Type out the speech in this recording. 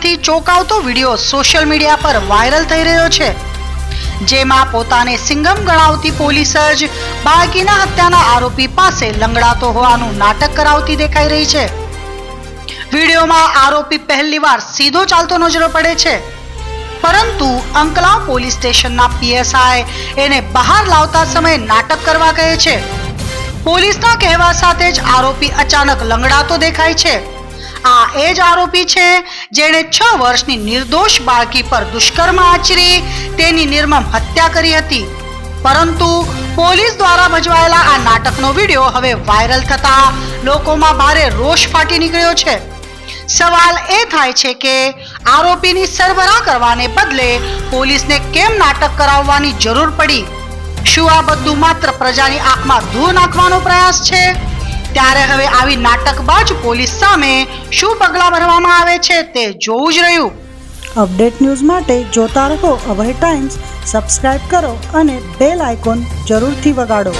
આરોપીમાંથી ચોંકાવતો video social media પર viral થઈ રહ્યો છે. જેમાં પોતાને સિંગમ ગણાવતી પોલીસ જ બાળકીના હત્યાના આરોપી પાસે લંગડાતો હોવાનું નાટક કરાવતી દેખાઈ રહી છે. વિડીયોમાં આરોપી પહેલીવાર સીધો ચાલતો નજરો પડે છે. પરંતુ અંકલાવ પોલીસ સ્ટેશનના પીએસઆઈ એને બહાર લાવતા સમયે નાટક કરવા કહે છે. પોલીસના કહેવા સાથે જ આરોપી અચાનક લંગડાતો દેખાય છે. આ એ જ આરોપી છે જેણે છ વર્ષની નિર્દોષ બાળકી પર દુષ્કર્મ આચરી, તેની નિર્મમ હત્યા કરી હતી. પરંતુ પોલીસ દ્વારા ભજવાયેલા આ નાટકનો વીડિયો હવે વાયરલ થતા લોકોમાં ભારે રોષ ફાટી નીકળ્યો છે. સવાલ એ થાય છે કે આરોપીની સરભરા કરવાને બદલે પોલીસને કેમ નાટક કરાવવાની જરૂર પડી? શું આ બધું માત્ર પ્રજાની આંખમાં ધૂળ નાખવાનો પ્રયાસ છે? ત્યારે હવે આવી નાટકબાજ પોલીસ સામે શું પગલાં ભરવામાં આવે છે તે જોવું જ રહ્યું. અપડેટ ન્યૂઝ માટે જોતા રહો અભય ટાઈમ્સ, સબસ્ક્રાઇબ કરો અને બેલ આઇકોન જરૂરથી વગાડો.